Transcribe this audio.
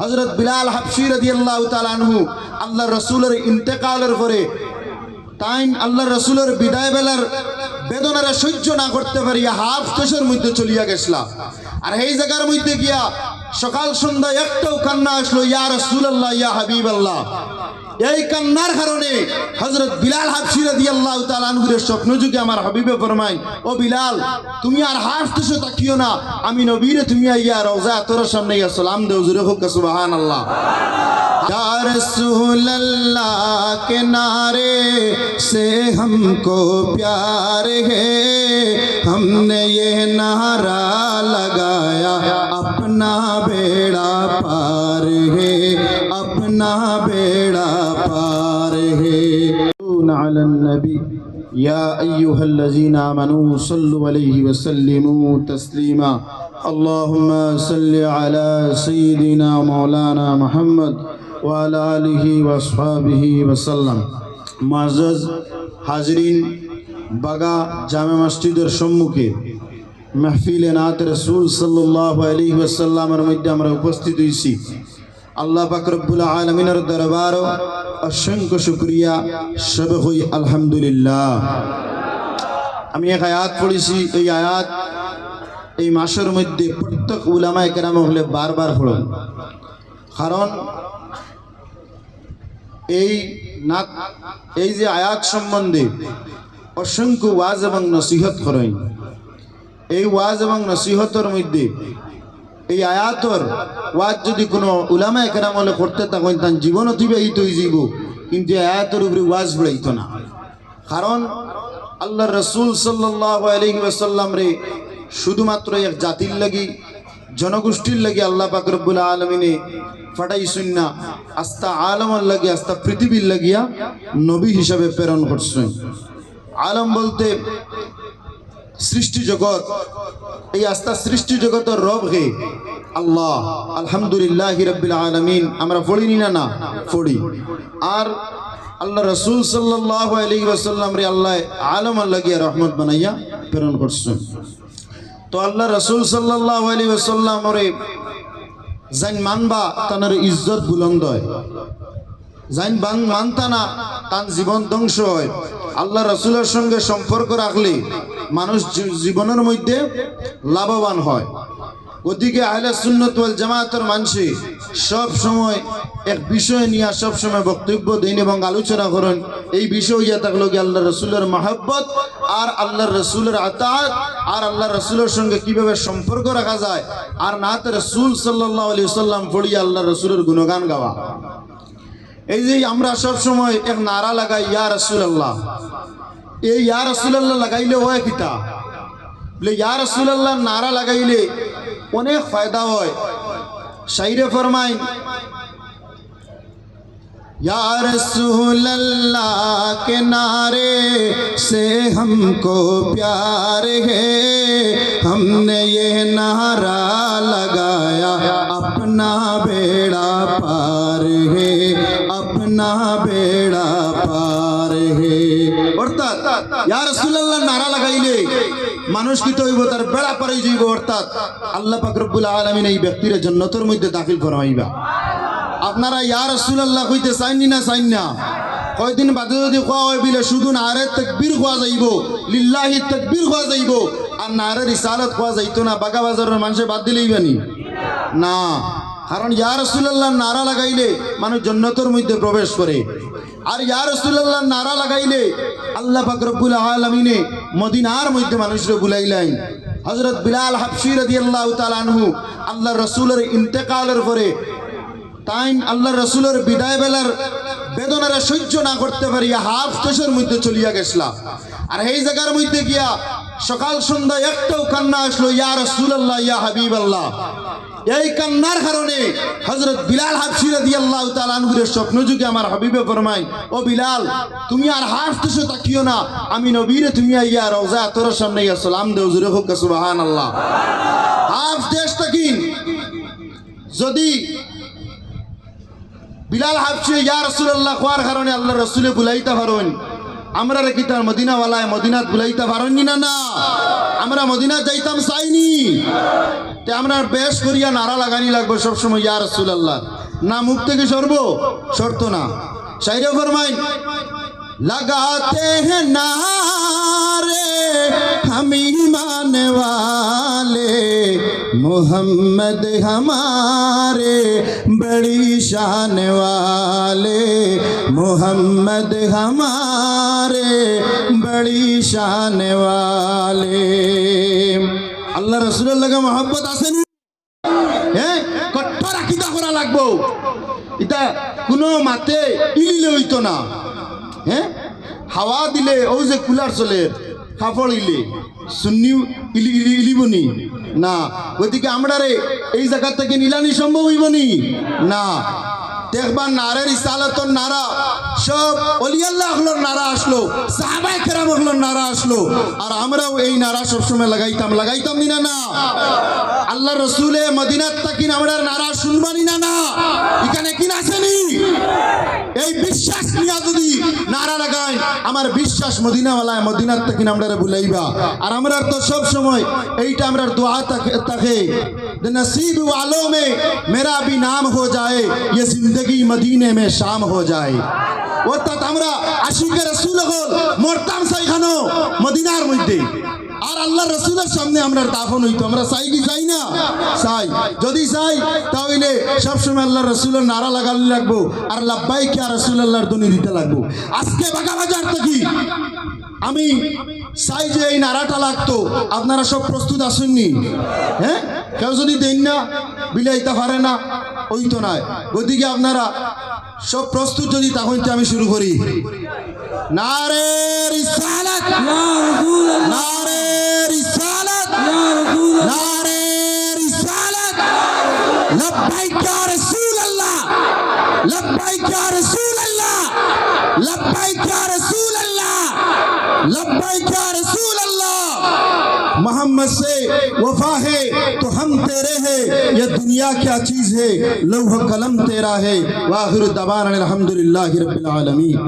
হজরত বিলাল হাফসি রদি আল্লাহ আনহু আল্লাহ রসুলের ইন্তেকালের পরে তাই আল্লাহ রসুলের বিদায় বেলার বেদনারা সহ্য না করতে পারিয়া হাফ দেশের মধ্যে চলিয়া গেছিলাম। আর এই জায়গার মধ্যে গিয়া সকাল সন্ধ্যা একটাও কান্না আসলো, ইয়া রসুল আল্লাহ ইয়া হাবিব আল্লাহ এই কান্নার কারণে হজরত বিলাল হাফসি তাআলা আনহুর স্বপ্ন যুগে আমার হাবিবে ফরমাই ও বিলাল, তুমি আর হাসতেছো তাকিও না? আমি নবীরে তুমি ইয়া রওজা তোর সামনে ইয়া সালাম দেও, জুরে হোক یا رسول اللہ کے نعرے سے ہم کو پیار ہے۔ ہم نے یہ نعرہ لگایا، اپنا بیڑا پار ہے، اپنا بیڑا پار ہے۔ علی النبی، یا ایوہ الذین آمنوا صلو علیہ وسلموا تسلیما۔ اللہم صلی علی سیدنا مولانا محمد ওয়ালা আলহি ওয়াসহাবিহি ওয়াসাল্লাম মাজাজ হাজরিন, বাগা জামে মসজিদের সম্মুখে মেহফিলে নাত রসুল সাল্লাহ আলী ওয়াসাল্লামের মধ্যে আমরা উপস্থিত হয়েছি আল্লাহ পাকরবুল আলমিনের দরবার অসংখ্য শুক্রিয়া, সবে হই আলহামদুলিল্লাহ। আমি এক আয়াত পড়েছি, এই আয়াত এই মাসের মধ্যে প্রত্যেক উলামা একরাম হলে বারবার পড়ুন। কারণ এই না এই যে আয়াত সম্বন্ধে অসংখ্য ওয়াজ এবং নসিহত করেন। এই ওয়াজ এবং নসিহতের মধ্যে এই আয়াতর ওয়াজ যদি কোনো উলামা একরাম হলে করতে তখন তার জীবন অতিবাহিত হয়ে যাব, কিন্তু আয়াতর উপরে ওয়াজ বেড়াইত না। কারণ আল্লাহ রসুল সাল্লাহ আলহিবাসাল্লাম রে শুধুমাত্র এক জাতির লাগি জনগোষ্ঠীর লাগি আল্লাহ পাকরবুল আলমিনে ফাটাই শুননা আস্তা আলমর লাগি আস্তা পৃথিবীর লাগিয়া নবী হিসাবে প্রেরণ করছেন। আলম বলতে সৃষ্টি জগৎ। এই আস্থা সৃষ্টি জগতের রব হে। আল্লাহ, আলহামদুলিল্লাহ রব্বিল আলমিন। আমরা পড়িনি না না, পড়ি। আর আল্লাহ রসুল সাল্লাহ আলী ওসাল্লাম রে আল্লাহ আলম আল্লাহ গিয়া রহমত বানাইয়া প্রেরণ করছেন। তো আল্লাহ রসুল সাল্লাহ আলী ওসাল্লাম রে জাইন মানবা, তানার ইজ্জত বুলন্দ জাইন বান মানতা না তার জীবন ধ্বংস হয়। আল্লাহ রসুলের সঙ্গে সম্পর্ক রাখলে মানুষ জীবনের মধ্যে লাভবান হয়। ওদিকে আহলে সুন্নত জামাতের মানুষে সব সময় এক বিষয় নিয়ে সব সময় বক্তব্য দিন এবং আলোচনা করেন। এই বিষয় ইয়া থাকল কি আল্লাহ রসুলের মাহাব্বত আর আল্লাহ রসুলের আতাত আর আল্লাহ রসুলের সঙ্গে কীভাবে সম্পর্ক রাখা যায় আর না তো রসুল সাল্লাহ আলি সাল্লাম পড়িয়ে আল্লাহ রসুলের গুণগান গাওয়া। এই যে আমরা সব সময় এক নারা লাগাই, ইয়া রসুল আল্লাহ এই ইয়া রসুল আল্লাহ লাগাইলে হয় কিতা? বলে, ইয়া রসুল আল্লাহ নারা লাগাইলে অনেক ফায়দা হয়। শাইরে ফরমাই या रसूल अल्लाह के नारे से हमको प्यार है हमने ये नारा लगाया अपना बेड़ा पार है अपना बेड़ा पार है অর্থাৎ ইয়া রাসূলুল্লাহ নারা লাগাইলে মানুষ কি তো হইব তার বেড়া পারে যাইব অর্থাৎ আল্লাহ পাক রব্বুল আলামিন এই ব্যক্তির জান্নাতের মধ্যে দাখিল ফরমাইবা আপনারা ইয়া রাসূলুল্লাহ কইতে চাইনি না চাইন না? কয়দিন বাদে যদি কোয়া হয় বিলে, শুধু নারে তাকবীর কোয়া যাইব, লিল্লাহি তাকবীর কোয়া যাইব, আর নারে রিসালাত কোয়া যাইতো না, বাগা বাজারের মানুষে বাদ দিলেই বানি। না, কারণ ইয়া রাসূলুল্লাহ নারা লাগাইলে মানুষ জান্নাতের মধ্যে প্রবেশ করে। আর ইয়া রাসূলুল্লাহ নারা লাগাইলে আল্লাহ পাক রব্বুল আলামিনে মদিনার মধ্যে মানুষরে বুলাইলেন। হযরত বিলাল হাবশী রাদিয়াল্লাহু তাআলা আনহু আল্লাহ রাসূলের ইন্তেকালের পরে তাই আল্লাহ রসুলের বিদায় বেলার বেদনারা সহ্য না করতে পারিয়া হাফ দেশের মধ্যে চলিয়া গেছিলাম। আর এই জায়গার মধ্যে গিয়া সকাল সন্ধ্যা একটাও কান্না আসলো, ইয়া রসুল আল্লাহ ইয়া হাবিব আল্লাহ এই কান্নার কারণে হজরত বিলাল হাফসি রাদিয়াল্লাহু তাআলা আনহুর স্বপ্ন যুগে আমার হাবিবে ফরমাই ও বিলাল, তুমি আর হাফ দেশে তাকিও না, আমি নবীরে তুমি ইয়া রওজা তোর সামনে ইয়া সালাম দেও, জুরে হোক সুবহানাল্লাহ। হাফ দেশ তাকিন, যদি বিলাল হাবছি ইয়া রসুল্লাহ খোয়ার কারণে আল্লাহ রসুলে বুলাইতে পারেন আমরা রেখি তার মদিনাওয়ালায় মদিনাত বুলাইতে পারেন না না? আমরা মদিনা যাইতাম চাইনি। তে আমরা বেশ করিয়া নারা লাগানি লাগবো সবসময়, ইয়া রসুল্লাহ না, মুখ থেকে সরব? সরত না। সাইরে ফরমাই লাগাতে হে না রে আমি মানবা मोहम्मद हमारे बड़ी शान वाले मोहम्मद हमारे बड़ी शान वाले আল্লাহ রসুলের লগে মহব্বত আসেনি হ্যাঁ কঠোর আকিদা করা লাগবো এটা কোনো মাতে ইলিলে হইতো না হ্যাঁ হাওয়া দিলে ও যে কুলার চলে কাপড় ইলে সুন্নি ইলি ইলি ইলিবনি। না। ওইদিকে আমরা রে এই জায়গা থেকে নিলানি সম্ভব হইবনি। না। দেখবা নারের ইসালতর নারা সব অলিয়াল্লাহ হলোর নারা আসলো সাহাবাই কেরাম হলোর নারা আসলো আর আমরাও এই নারা সবসময় লাগাইতাম লাগাইতাম না না আল্লাহ রসুলে মদিনাত তাকিন আমরা নারা শুনবানি না না এখানে কিনা আসেনি এই বিশ্বাস নিয়ে যদি নারা লাগাই আমার বিশ্বাস মদিনাওয়ালায় মদিনার থেকে আমরা ভুলাইবা আর আমরা তো সব সময় এইটা আমরা দোয়া তাকে তাকে যে नसीब वालों में मेरा भी नाम हो जाए ये जिंदगी मदीने में शाम हो जाए অর্থাৎ আমরা আশিকের রসুল হল মরতাম সাইখানো মদিনার মধ্যে আর আল্লাহ রসুলের সামনে আমরা দাফন হইতো আমরা চাই কি চাই না চাই যদি চাই তাহলে সবসময় আল্লাহ রসুলের নারা লাগালে লাগবো আর লাভবাই কে আর রসুল আল্লাহর দনি দিতে লাগবো আজকে বাগা বাজার থেকে আমি চাই যে এই নারাটা লাগতো আপনারা সব প্রস্তুত আসেননি হ্যাঁ কেউ যদি দেন না বিলাইতে পারে না ওই তো নয় গতিকে আপনারা সব প্রস্তুত যদি তখন আমি শুরু করি। নারে لبیک یا رسول اللہ، محمد سے وفا ہے تو ہم تیرے ہیں، یہ دنیا کیا چیز ہے؟ لوح قلم تیرا ہے، واخر دبان الحمدللہ رب العالمین۔